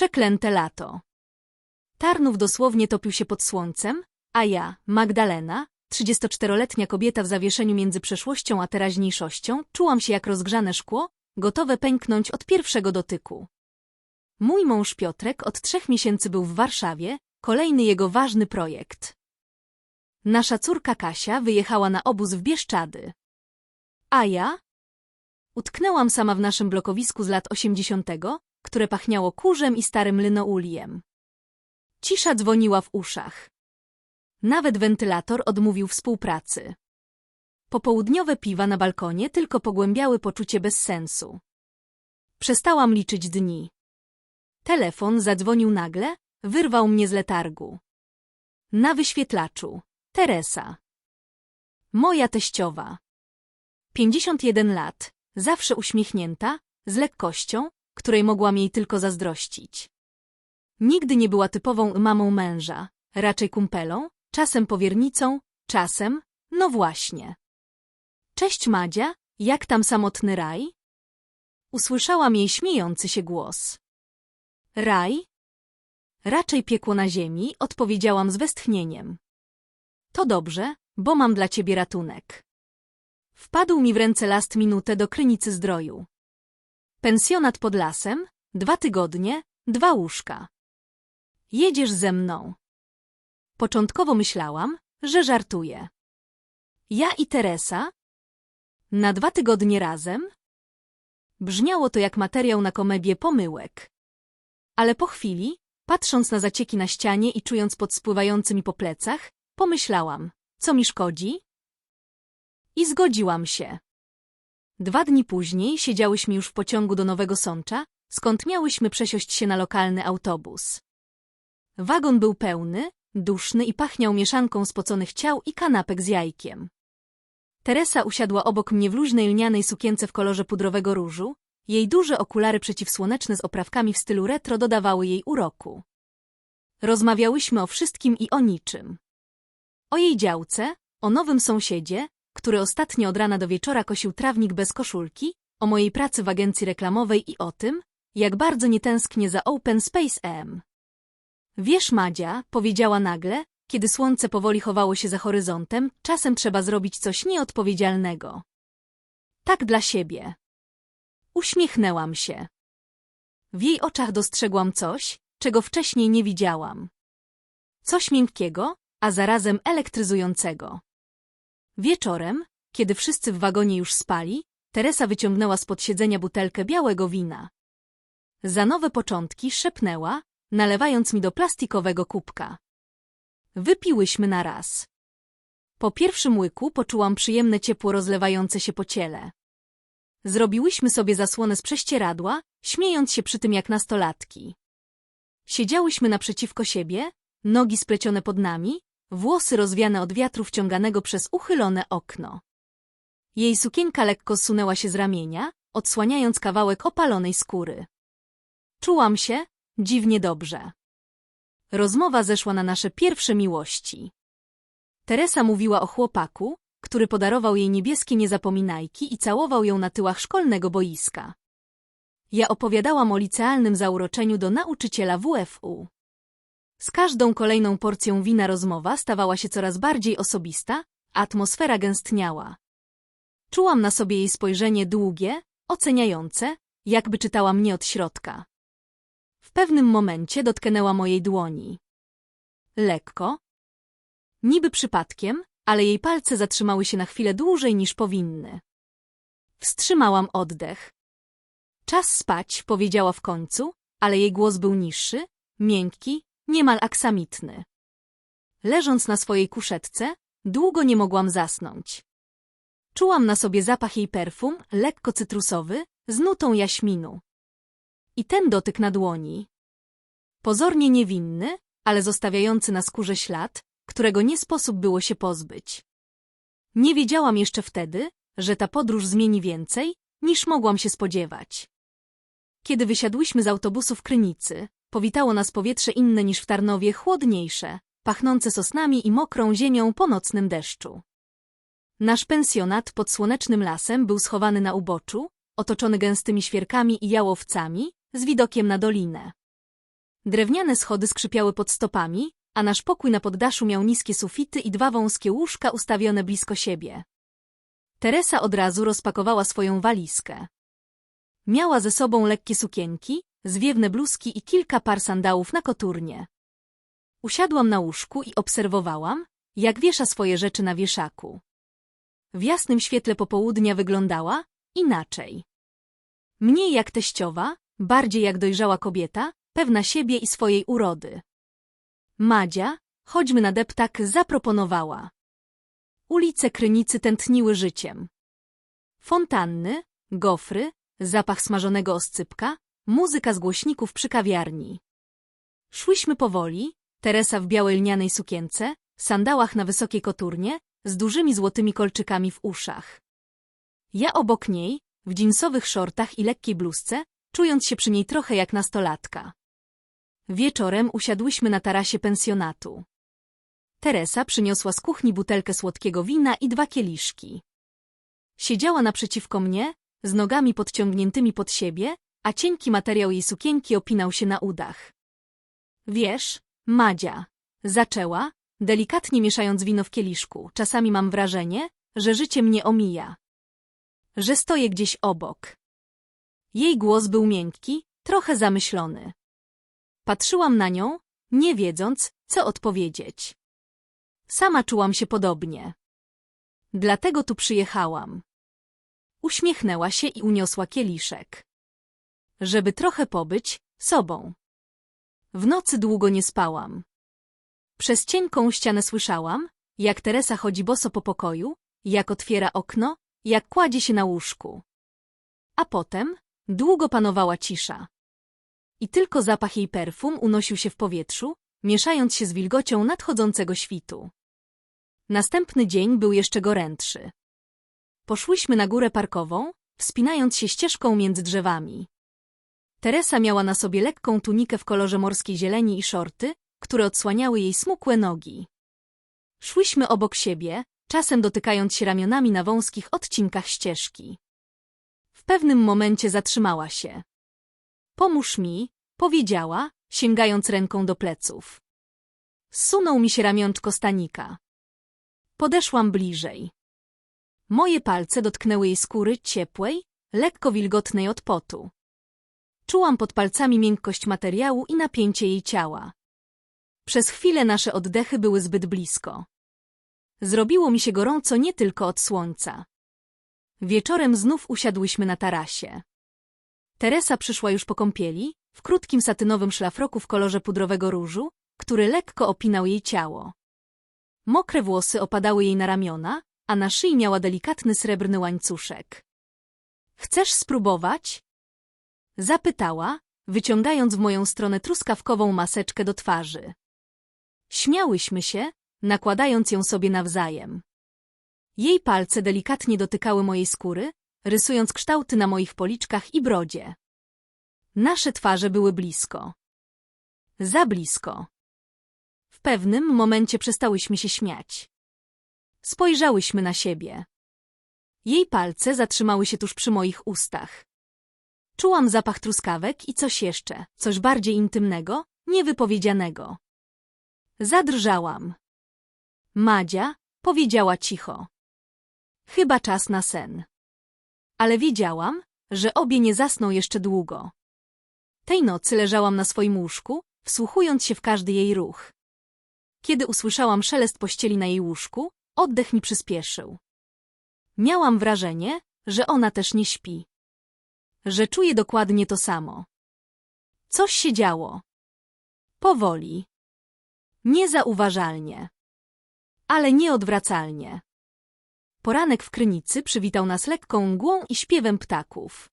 Przeklęte lato. Tarnów dosłownie topił się pod słońcem, a ja, Magdalena, 34-letnia kobieta w zawieszeniu między przeszłością a teraźniejszością, czułam się jak rozgrzane szkło, gotowe pęknąć od pierwszego dotyku. Mój mąż Piotrek od trzech miesięcy był w Warszawie, kolejny jego ważny projekt. Nasza córka Kasia wyjechała na obóz w Bieszczady. A ja? Utknęłam sama w naszym blokowisku z lat 80., które pachniało kurzem i starym linouliem. Cisza dzwoniła w uszach. Nawet wentylator odmówił współpracy. Popołudniowe piwa na balkonie tylko pogłębiały poczucie bezsensu. Przestałam liczyć dni. Telefon zadzwonił nagle, wyrwał mnie z letargu. Na wyświetlaczu. Teresa. Moja teściowa. 51 lat, zawsze uśmiechnięta, z lekkością, której mogłam jej tylko zazdrościć. Nigdy nie była typową mamą męża, raczej kumpelą, czasem powiernicą, czasem, no właśnie. Cześć Madzia, jak tam samotny raj? Usłyszałam jej śmiejący się głos. Raj? Raczej piekło na ziemi, odpowiedziałam z westchnieniem. To dobrze, bo mam dla ciebie ratunek. Wpadł mi w ręce last minutę do Krynicy Zdroju. Pensjonat pod lasem, dwa tygodnie, dwa łóżka. Jedziesz ze mną. Początkowo myślałam, że żartuję. Ja i Teresa? Na dwa tygodnie razem? Brzmiało to jak materiał na komedię pomyłek. Ale po chwili, patrząc na zacieki na ścianie i czując pod spływający mi po plecach, pomyślałam, co mi szkodzi? I zgodziłam się. Dwa dni później siedziałyśmy już w pociągu do Nowego Sącza, skąd miałyśmy przesiąść się na lokalny autobus. Wagon był pełny, duszny i pachniał mieszanką spoconych ciał i kanapek z jajkiem. Teresa usiadła obok mnie w luźnej lnianej sukience w kolorze pudrowego różu, jej duże okulary przeciwsłoneczne z oprawkami w stylu retro dodawały jej uroku. Rozmawiałyśmy o wszystkim i o niczym. O jej działce, o nowym sąsiedzie, który ostatnio od rana do wieczora kosił trawnik bez koszulki, o mojej pracy w agencji reklamowej i o tym, jak bardzo nie tęsknię za Open Space EM. Wiesz, Madzia, powiedziała nagle, kiedy słońce powoli chowało się za horyzontem, czasem trzeba zrobić coś nieodpowiedzialnego. Tak dla siebie. Uśmiechnęłam się. W jej oczach dostrzegłam coś, czego wcześniej nie widziałam. Coś miękkiego, a zarazem elektryzującego. Wieczorem, kiedy wszyscy w wagonie już spali, Teresa wyciągnęła spod siedzenia butelkę białego wina. Za nowe początki szepnęła, nalewając mi do plastikowego kubka. Wypiłyśmy na raz. Po pierwszym łyku poczułam przyjemne ciepło rozlewające się po ciele. Zrobiłyśmy sobie zasłonę z prześcieradła, śmiejąc się przy tym jak nastolatki. Siedziałyśmy naprzeciwko siebie, nogi splecione pod nami, włosy rozwiane od wiatru wciąganego przez uchylone okno. Jej sukienka lekko sunęła się z ramienia, odsłaniając kawałek opalonej skóry. Czułam się dziwnie dobrze. Rozmowa zeszła na nasze pierwsze miłości. Teresa mówiła o chłopaku, który podarował jej niebieskie niezapominajki i całował ją na tyłach szkolnego boiska. Ja opowiadałam o licealnym zauroczeniu do nauczyciela WFU. Z każdą kolejną porcją wina rozmowa stawała się coraz bardziej osobista, atmosfera gęstniała. Czułam na sobie jej spojrzenie długie, oceniające, jakby czytała mnie od środka. W pewnym momencie dotknęła mojej dłoni. Lekko. Niby przypadkiem, ale jej palce zatrzymały się na chwilę dłużej niż powinny. Wstrzymałam oddech. Czas spać, powiedziała w końcu, ale jej głos był niższy, miękki, niemal aksamitny. Leżąc na swojej kuszetce, długo nie mogłam zasnąć. Czułam na sobie zapach jej perfum, lekko cytrusowy, z nutą jaśminu. I ten dotyk na dłoni. Pozornie niewinny, ale zostawiający na skórze ślad, którego nie sposób było się pozbyć. Nie wiedziałam jeszcze wtedy, że ta podróż zmieni więcej, niż mogłam się spodziewać. Kiedy wysiadłyśmy z autobusu w Krynicy, powitało nas powietrze inne niż w Tarnowie, chłodniejsze, pachnące sosnami i mokrą ziemią po nocnym deszczu. Nasz pensjonat pod słonecznym lasem był schowany na uboczu, otoczony gęstymi świerkami i jałowcami, z widokiem na dolinę. Drewniane schody skrzypiały pod stopami, a nasz pokój na poddaszu miał niskie sufity i dwa wąskie łóżka ustawione blisko siebie. Teresa od razu rozpakowała swoją walizkę. Miała ze sobą lekkie sukienki, zwiewne bluzki i kilka par sandałów na koturnie. Usiadłam na łóżku i obserwowałam, jak wiesza swoje rzeczy na wieszaku. W jasnym świetle popołudnia wyglądała inaczej. Mniej jak teściowa, bardziej jak dojrzała kobieta, pewna siebie i swojej urody. Madzia, chodźmy na deptak, zaproponowała. Ulice Krynicy tętniły życiem. Fontanny, gofry, zapach smażonego oscypka, muzyka z głośników przy kawiarni. Szłyśmy powoli, Teresa w białej lnianej sukience, sandałach na wysokiej koturnie, z dużymi złotymi kolczykami w uszach. Ja obok niej, w dżinsowych szortach i lekkiej bluzce, czując się przy niej trochę jak nastolatka. Wieczorem usiadłyśmy na tarasie pensjonatu. Teresa przyniosła z kuchni butelkę słodkiego wina i dwa kieliszki. Siedziała naprzeciwko mnie, z nogami podciągniętymi pod siebie, a cienki materiał jej sukienki opinał się na udach. Wiesz, Madzia, zaczęła, delikatnie mieszając wino w kieliszku, czasami mam wrażenie, że życie mnie omija. Że stoję gdzieś obok. Jej głos był miękki, trochę zamyślony. Patrzyłam na nią, nie wiedząc, co odpowiedzieć. Sama czułam się podobnie. Dlatego tu przyjechałam. Uśmiechnęła się i uniosła kieliszek. Żeby trochę pobyć sobą. W nocy długo nie spałam. Przez cienką ścianę słyszałam, jak Teresa chodzi boso po pokoju, jak otwiera okno, jak kładzie się na łóżku. A potem długo panowała cisza. I tylko zapach jej perfum unosił się w powietrzu, mieszając się z wilgocią nadchodzącego świtu. Następny dzień był jeszcze gorętszy. Poszłyśmy na górę parkową, wspinając się ścieżką między drzewami. Teresa miała na sobie lekką tunikę w kolorze morskiej zieleni i szorty, które odsłaniały jej smukłe nogi. Szłyśmy obok siebie, czasem dotykając się ramionami na wąskich odcinkach ścieżki. W pewnym momencie zatrzymała się. Pomóż mi, powiedziała, sięgając ręką do pleców. Zsunął mi się ramionczko stanika. Podeszłam bliżej. Moje palce dotknęły jej skóry ciepłej, lekko wilgotnej od potu. Czułam pod palcami miękkość materiału i napięcie jej ciała. Przez chwilę nasze oddechy były zbyt blisko. Zrobiło mi się gorąco nie tylko od słońca. Wieczorem znów usiadłyśmy na tarasie. Teresa przyszła już po kąpieli, w krótkim satynowym szlafroku w kolorze pudrowego różu, który lekko opinał jej ciało. Mokre włosy opadały jej na ramiona, a na szyi miała delikatny srebrny łańcuszek. Chcesz spróbować? Zapytała, wyciągając w moją stronę truskawkową maseczkę do twarzy. Śmiałyśmy się, nakładając ją sobie nawzajem. Jej palce delikatnie dotykały mojej skóry, rysując kształty na moich policzkach i brodzie. Nasze twarze były blisko. Za blisko. W pewnym momencie przestałyśmy się śmiać. Spojrzałyśmy na siebie. Jej palce zatrzymały się tuż przy moich ustach. Czułam zapach truskawek i coś jeszcze, coś bardziej intymnego, niewypowiedzianego. Zadrżałam. Madzia powiedziała cicho. Chyba czas na sen. Ale wiedziałam, że obie nie zasną jeszcze długo. Tej nocy leżałam na swoim łóżku, wsłuchując się w każdy jej ruch. Kiedy usłyszałam szelest pościeli na jej łóżku, oddech mi przyspieszył. Miałam wrażenie, że ona też nie śpi. Że czuje dokładnie to samo. Coś się działo. Powoli. Niezauważalnie. Ale nieodwracalnie. Poranek w Krynicy przywitał nas lekką mgłą i śpiewem ptaków.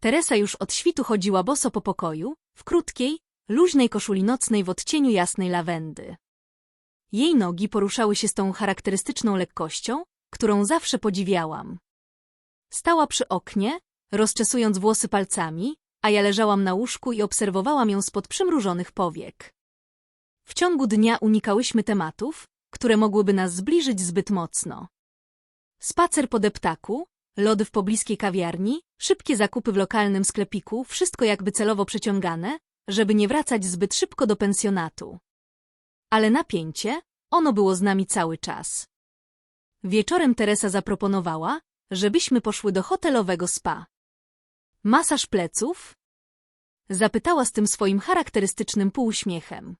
Teresa już od świtu chodziła boso po pokoju, w krótkiej, luźnej koszuli nocnej w odcieniu jasnej lawendy. Jej nogi poruszały się z tą charakterystyczną lekkością, którą zawsze podziwiałam. Stała przy oknie, rozczesując włosy palcami, a ja leżałam na łóżku i obserwowałam ją spod przymrużonych powiek. W ciągu dnia unikałyśmy tematów, które mogłyby nas zbliżyć zbyt mocno. Spacer po deptaku, lody w pobliskiej kawiarni, szybkie zakupy w lokalnym sklepiku, wszystko jakby celowo przeciągane, żeby nie wracać zbyt szybko do pensjonatu. Ale napięcie, ono było z nami cały czas. Wieczorem Teresa zaproponowała, żebyśmy poszły do hotelowego spa. Masaż pleców? Zapytała z tym swoim charakterystycznym półuśmiechem.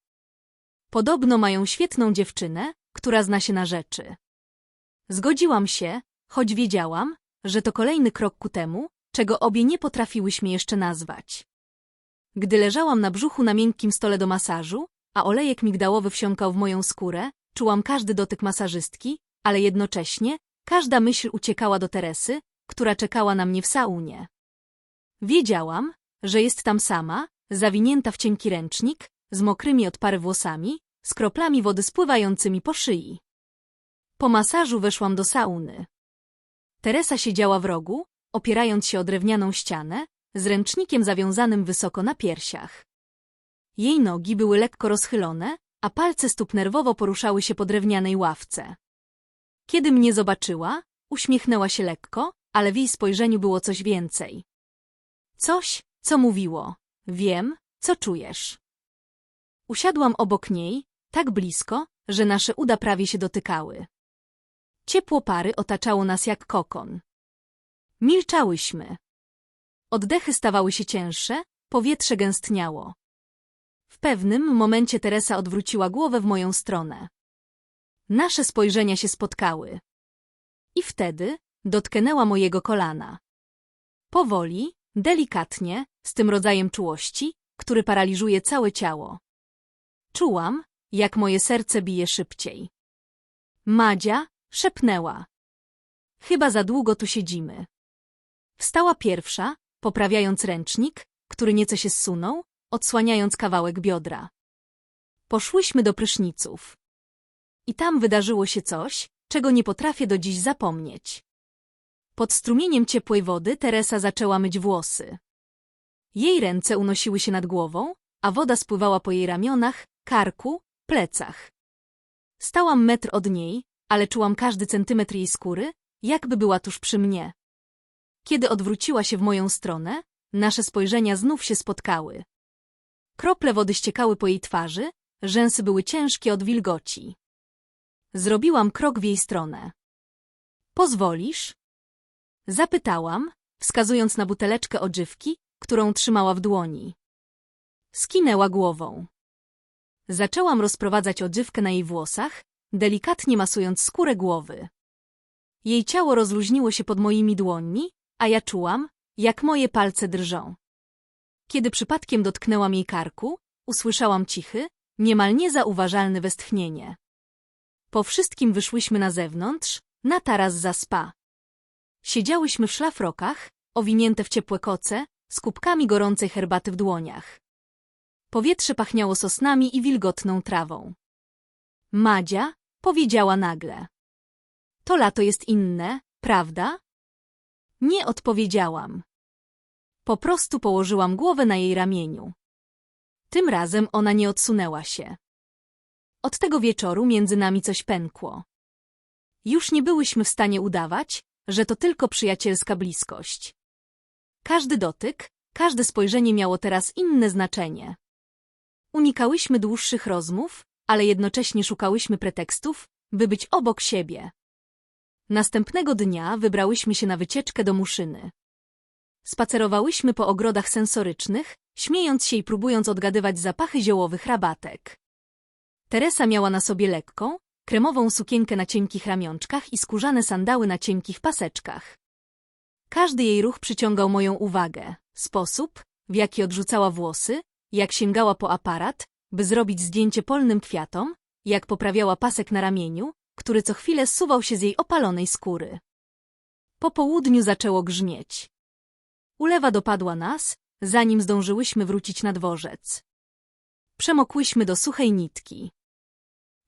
Podobno mają świetną dziewczynę, która zna się na rzeczy. Zgodziłam się, choć wiedziałam, że to kolejny krok ku temu, czego obie nie potrafiłyśmy jeszcze nazwać. Gdy leżałam na brzuchu na miękkim stole do masażu, a olejek migdałowy wsiąkał w moją skórę, czułam każdy dotyk masażystki, ale jednocześnie każda myśl uciekała do Teresy, która czekała na mnie w saunie. Wiedziałam, że jest tam sama, zawinięta w cienki ręcznik, z mokrymi od pary włosami, z kroplami wody spływającymi po szyi. Po masażu weszłam do sauny. Teresa siedziała w rogu, opierając się o drewnianą ścianę, z ręcznikiem zawiązanym wysoko na piersiach. Jej nogi były lekko rozchylone, a palce stóp nerwowo poruszały się po drewnianej ławce. Kiedy mnie zobaczyła, uśmiechnęła się lekko, ale w jej spojrzeniu było coś więcej. Coś, co mówiło. Wiem, co czujesz. Usiadłam obok niej, tak blisko, że nasze uda prawie się dotykały. Ciepło pary otaczało nas jak kokon. Milczałyśmy. Oddechy stawały się cięższe, powietrze gęstniało. W pewnym momencie Teresa odwróciła głowę w moją stronę. Nasze spojrzenia się spotkały. I wtedy dotknęła mojego kolana. Powoli, delikatnie, z tym rodzajem czułości, który paraliżuje całe ciało. Czułam, jak moje serce bije szybciej. Madzia szepnęła. Chyba za długo tu siedzimy. Wstała pierwsza, poprawiając ręcznik, który nieco się zsunął, odsłaniając kawałek biodra. Poszłyśmy do pryszniców. I tam wydarzyło się coś, czego nie potrafię do dziś zapomnieć. Pod strumieniem ciepłej wody Teresa zaczęła myć włosy. Jej ręce unosiły się nad głową, a woda spływała po jej ramionach, karku, plecach. Stałam metr od niej, ale czułam każdy centymetr jej skóry, jakby była tuż przy mnie. Kiedy odwróciła się w moją stronę, nasze spojrzenia znów się spotkały. Krople wody ściekały po jej twarzy, rzęsy były ciężkie od wilgoci. Zrobiłam krok w jej stronę. Pozwolisz? Zapytałam, wskazując na buteleczkę odżywki, którą trzymała w dłoni. Skinęła głową. Zaczęłam rozprowadzać odżywkę na jej włosach, delikatnie masując skórę głowy. Jej ciało rozluźniło się pod moimi dłońmi, a ja czułam, jak moje palce drżą. Kiedy przypadkiem dotknęłam jej karku, usłyszałam cichy, niemal niezauważalny westchnienie. Po wszystkim wyszłyśmy na zewnątrz, na taras za spa. Siedziałyśmy w szlafrokach, owinięte w ciepłe koce, z kubkami gorącej herbaty w dłoniach. Powietrze pachniało sosnami i wilgotną trawą. Madzia powiedziała nagle. To lato jest inne, prawda? Nie odpowiedziałam. Po prostu położyłam głowę na jej ramieniu. Tym razem ona nie odsunęła się. Od tego wieczoru między nami coś pękło. Już nie byłyśmy w stanie udawać, że to tylko przyjacielska bliskość. Każdy dotyk, każde spojrzenie miało teraz inne znaczenie. Unikałyśmy dłuższych rozmów, ale jednocześnie szukałyśmy pretekstów, by być obok siebie. Następnego dnia wybrałyśmy się na wycieczkę do Muszyny. Spacerowałyśmy po ogrodach sensorycznych, śmiejąc się i próbując odgadywać zapachy ziołowych rabatek. Teresa miała na sobie lekką, kremową sukienkę na cienkich ramionczkach i skórzane sandały na cienkich paseczkach. Każdy jej ruch przyciągał moją uwagę. Sposób, w jaki odrzucała włosy, jak sięgała po aparat, by zrobić zdjęcie polnym kwiatom, jak poprawiała pasek na ramieniu, który co chwilę zsuwał się z jej opalonej skóry. Po południu zaczęło grzmieć. Ulewa dopadła nas, zanim zdążyłyśmy wrócić na dworzec. Przemokłyśmy do suchej nitki.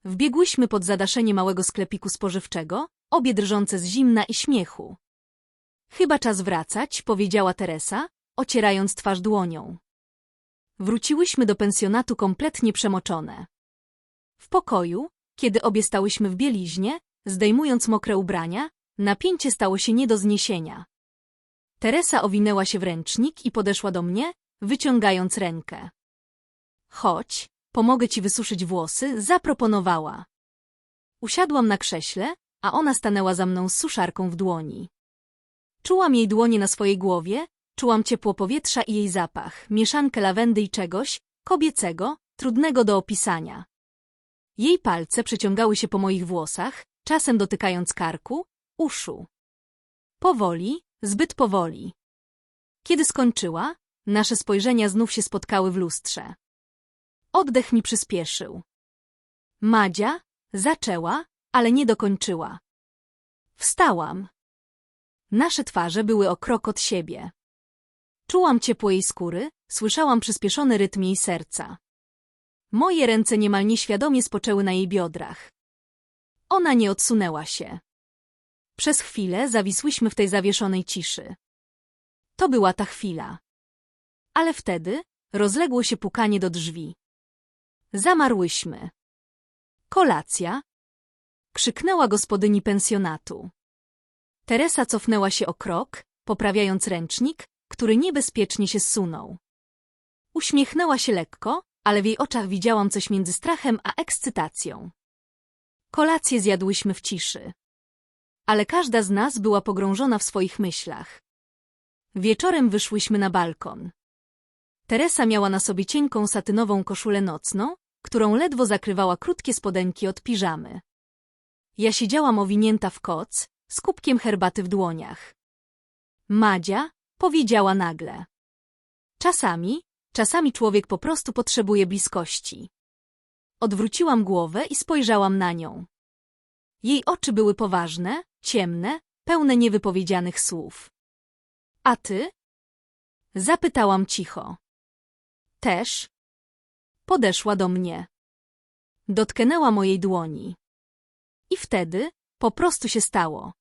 Wbiegłyśmy pod zadaszenie małego sklepiku spożywczego, obie drżące z zimna i śmiechu. Chyba czas wracać, powiedziała Teresa, ocierając twarz dłonią. Wróciłyśmy do pensjonatu kompletnie przemoczone. W pokoju, kiedy obie stałyśmy w bieliźnie, zdejmując mokre ubrania, napięcie stało się nie do zniesienia. Teresa owinęła się w ręcznik i podeszła do mnie, wyciągając rękę. Chodź, pomogę ci wysuszyć włosy, zaproponowała. Usiadłam na krześle, a ona stanęła za mną z suszarką w dłoni. Czułam jej dłonie na swojej głowie, czułam ciepło powietrza i jej zapach, mieszankę lawendy i czegoś, kobiecego, trudnego do opisania. Jej palce przeciągały się po moich włosach, czasem dotykając karku, uszu. Powoli, zbyt powoli. Kiedy skończyła, nasze spojrzenia znów się spotkały w lustrze. Oddech mi przyspieszył. Madzia zaczęła, ale nie dokończyła. Wstałam. Nasze twarze były o krok od siebie. Czułam ciepło jej skóry, słyszałam przyspieszony rytm jej serca. Moje ręce niemal nieświadomie spoczęły na jej biodrach. Ona nie odsunęła się. Przez chwilę zawisłyśmy w tej zawieszonej ciszy. To była ta chwila. Ale wtedy rozległo się pukanie do drzwi. Zamarłyśmy. Kolacja! Krzyknęła gospodyni pensjonatu. Teresa cofnęła się o krok, poprawiając ręcznik, który niebezpiecznie się zsunął. Uśmiechnęła się lekko, ale w jej oczach widziałam coś między strachem a ekscytacją. Kolację zjadłyśmy w ciszy. Ale każda z nas była pogrążona w swoich myślach. Wieczorem wyszłyśmy na balkon. Teresa miała na sobie cienką satynową koszulę nocną, którą ledwo zakrywała krótkie spodenki od piżamy. Ja siedziałam owinięta w koc, z kubkiem herbaty w dłoniach. Madzia powiedziała nagle. Czasami, czasami człowiek po prostu potrzebuje bliskości. Odwróciłam głowę i spojrzałam na nią. Jej oczy były poważne, ciemne, pełne niewypowiedzianych słów. A ty? Zapytałam cicho. Też? Podeszła do mnie. Dotknęła mojej dłoni. I wtedy po prostu się stało.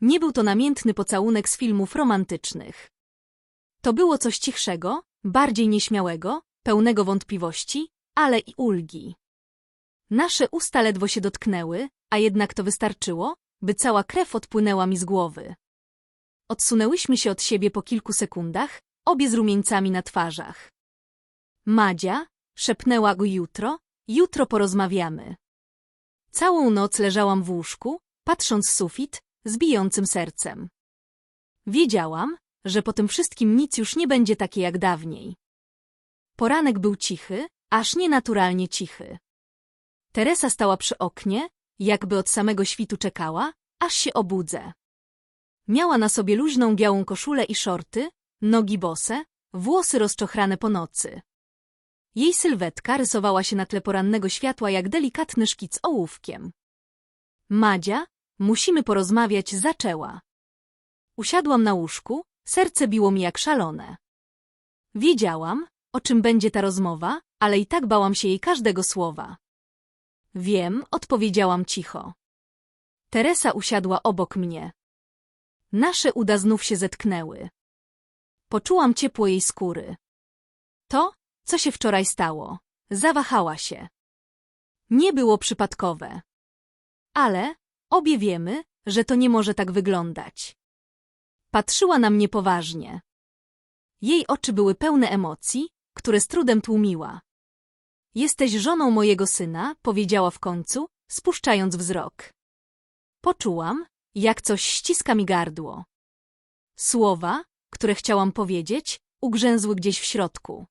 Nie był to namiętny pocałunek z filmów romantycznych. To było coś cichszego, bardziej nieśmiałego, pełnego wątpliwości, ale i ulgi. Nasze usta ledwo się dotknęły, a jednak to wystarczyło, by cała krew odpłynęła mi z głowy. Odsunęłyśmy się od siebie po kilku sekundach, obie z rumieńcami na twarzach. Madzia, szepnęła go jutro, jutro porozmawiamy. Całą noc leżałam w łóżku, patrząc w sufit, z bijącym sercem. Wiedziałam, że po tym wszystkim nic już nie będzie takie jak dawniej. Poranek był cichy, aż nienaturalnie cichy. Teresa stała przy oknie, jakby od samego świtu czekała, aż się obudzę. Miała na sobie luźną białą koszulę i szorty, nogi bose, włosy rozczochrane po nocy. Jej sylwetka rysowała się na tle porannego światła jak delikatny szkic ołówkiem. Madzia, musimy porozmawiać, zaczęła. Usiadłam na łóżku, serce biło mi jak szalone. Wiedziałam, o czym będzie ta rozmowa, ale i tak bałam się jej każdego słowa. Wiem, odpowiedziałam cicho. Teresa usiadła obok mnie. Nasze uda znów się zetknęły. Poczułam ciepło jej skóry. To, co się wczoraj stało, zawahała się. Nie było przypadkowe. Ale obie wiemy, że to nie może tak wyglądać. Patrzyła na mnie poważnie. Jej oczy były pełne emocji, które z trudem tłumiła. Jesteś żoną mojego syna, powiedziała w końcu, spuszczając wzrok. Poczułam, jak coś ściska mi gardło. Słowa, które chciałam powiedzieć, ugrzęzły gdzieś w środku.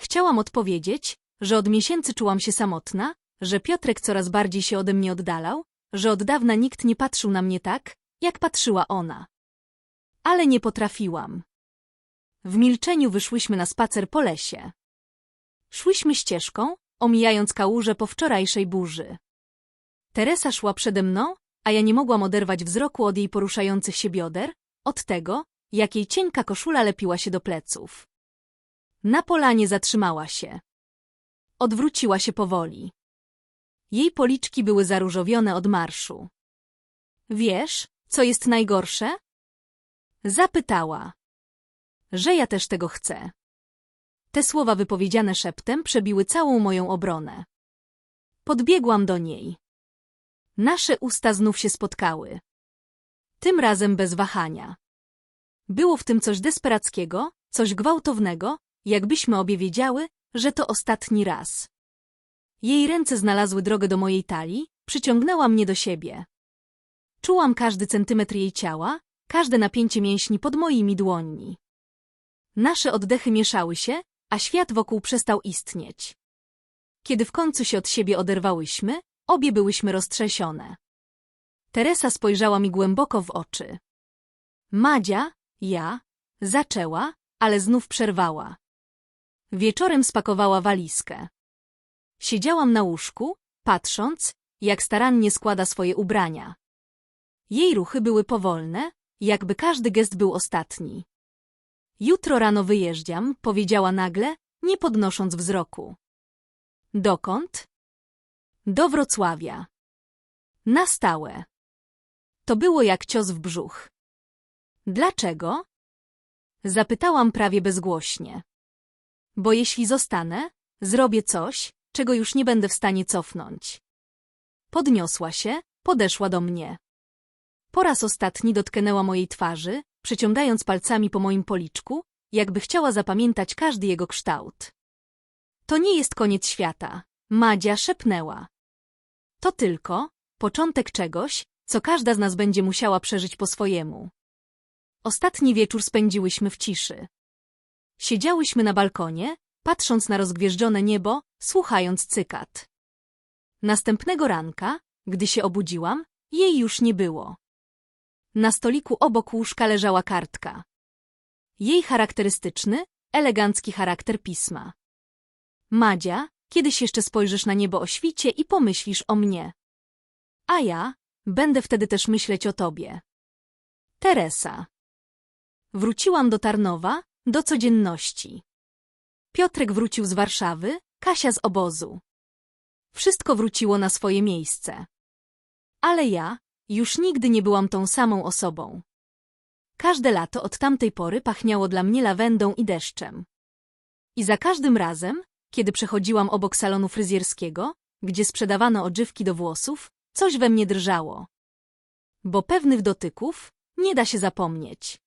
Chciałam odpowiedzieć, że od miesięcy czułam się samotna, że Piotrek coraz bardziej się ode mnie oddalał, że od dawna nikt nie patrzył na mnie tak, jak patrzyła ona. Ale nie potrafiłam. W milczeniu wyszłyśmy na spacer po lesie. Szłyśmy ścieżką, omijając kałuże po wczorajszej burzy. Teresa szła przede mną, a ja nie mogłam oderwać wzroku od jej poruszających się bioder, od tego, jak jej cienka koszula lepiła się do pleców. Na polanie zatrzymała się. Odwróciła się powoli. Jej policzki były zaróżowione od marszu. Wiesz, co jest najgorsze? Zapytała. Że ja też tego chcę. Te słowa wypowiedziane szeptem przebiły całą moją obronę. Podbiegłam do niej. Nasze usta znów się spotkały. Tym razem bez wahania. Było w tym coś desperackiego, coś gwałtownego, jakbyśmy obie wiedziały, że to ostatni raz. Jej ręce znalazły drogę do mojej talii, przyciągnęła mnie do siebie. Czułam każdy centymetr jej ciała, każde napięcie mięśni pod moimi dłońmi. Nasze oddechy mieszały się, a świat wokół przestał istnieć. Kiedy w końcu się od siebie oderwałyśmy, obie byłyśmy roztrzęsione. Teresa spojrzała mi głęboko w oczy. Madzia, ja, zaczęła, ale znów przerwała. Wieczorem spakowała walizkę. Siedziałam na łóżku, patrząc, jak starannie składa swoje ubrania. Jej ruchy były powolne, jakby każdy gest był ostatni. Jutro rano wyjeżdżam, powiedziała nagle, nie podnosząc wzroku. Dokąd? Do Wrocławia. Na stałe. To było jak cios w brzuch. Dlaczego? Zapytałam prawie bezgłośnie. Bo jeśli zostanę, zrobię coś, czego już nie będę w stanie cofnąć. Podniosła się, podeszła do mnie. Po raz ostatni dotknęła mojej twarzy, przeciągając palcami po moim policzku, jakby chciała zapamiętać każdy jego kształt. To nie jest koniec świata, Madzia szepnęła. To tylko początek czegoś, co każda z nas będzie musiała przeżyć po swojemu. Ostatni wieczór spędziłyśmy w ciszy. Siedziałyśmy na balkonie, patrząc na rozgwieżdżone niebo, słuchając cykat. Następnego ranka, gdy się obudziłam, jej już nie było. Na stoliku obok łóżka leżała kartka. Jej charakterystyczny, elegancki charakter pisma. Madzia, kiedyś jeszcze spojrzysz na niebo o świcie i pomyślisz o mnie. A ja będę wtedy też myśleć o tobie. Teresa. Wróciłam do Tarnowa, do codzienności. Piotrek wrócił z Warszawy, Kasia z obozu. Wszystko wróciło na swoje miejsce. Ale ja już nigdy nie byłam tą samą osobą. Każde lato od tamtej pory pachniało dla mnie lawendą i deszczem. I za każdym razem, kiedy przechodziłam obok salonu fryzjerskiego, gdzie sprzedawano odżywki do włosów, coś we mnie drżało. Bo pewnych dotyków nie da się zapomnieć.